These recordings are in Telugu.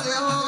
加油！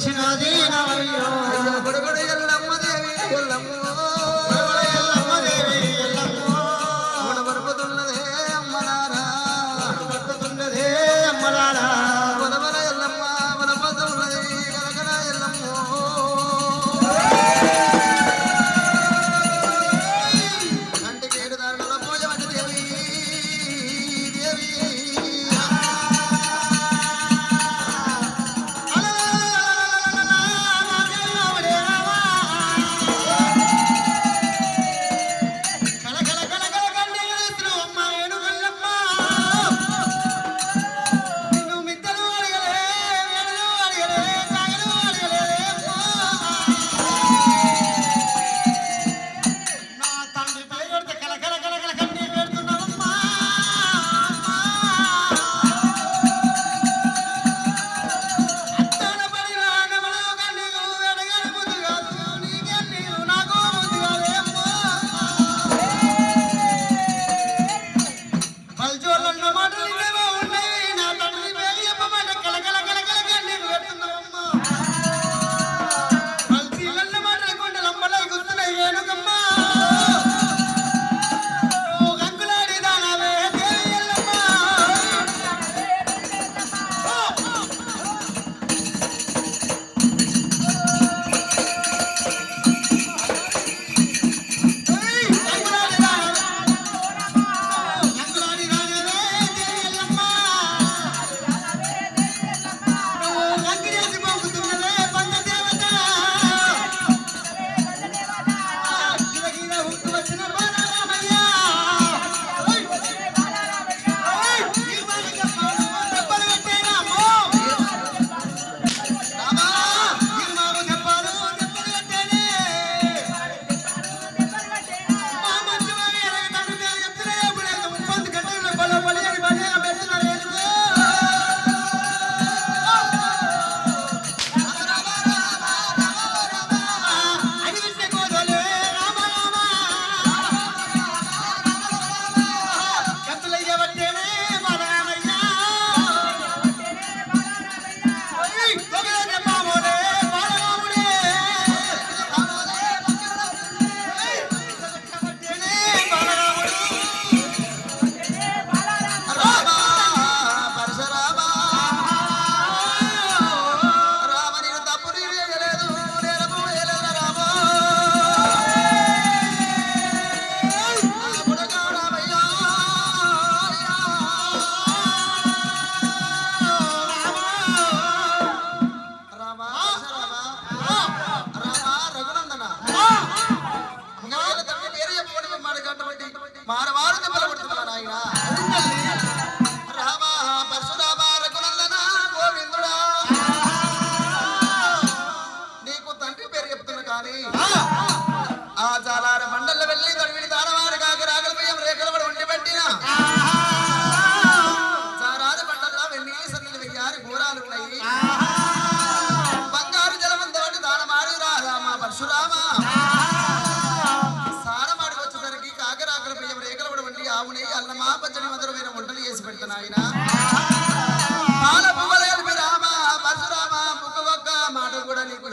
মিষ্টি নদী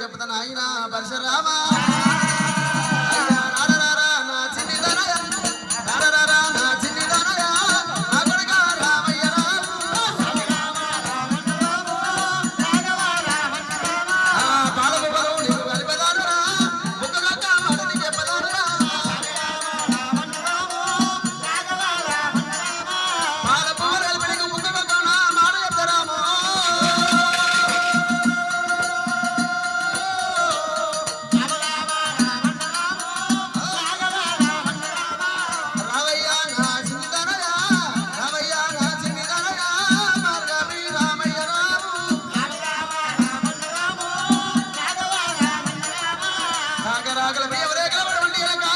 చెప్తాను ఆయన పరశురామా? ஆகலமே அவரே கிளம்பட வண்டி எனக்கு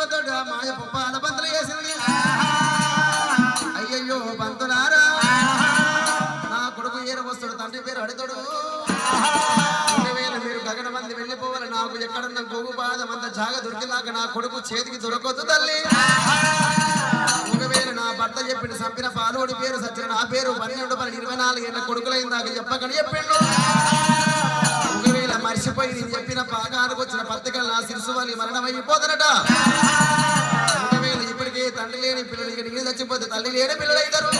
వెళ్ళిపోతాడు ఆ మాయ పుప్పాల బంతులు వేసింది. అయ్యయ్యో బంతులారా నా కొడుకు ఏరు వస్తాడు తండ్రి పేరు అడుగుతాడు మీరు గగన మంది వెళ్ళిపోవాలి నాకు ఎక్కడున్న గోగు పాదం అంత జాగ దొరికినాక నా కొడుకు చేతికి దొరకొద్దు తల్లి. ఒకవేళ నా భర్త చెప్పిన సంపిన పాలోడి పేరు సత్య నా పేరు పన్నెండు పని ఇరవై నాలుగు ఏళ్ళ కొడుకులైందాక చెప్పకని చెప్పిండు. ఒకవేళ మర్చిపోయి చెప్పిన బాగా శిరసు వాలి మరణమైపోతారట ఇప్పటికే తండ్రి లేని పిల్లలు చచ్చిపోతే తల్లి లేని పిల్లలు అవుతారు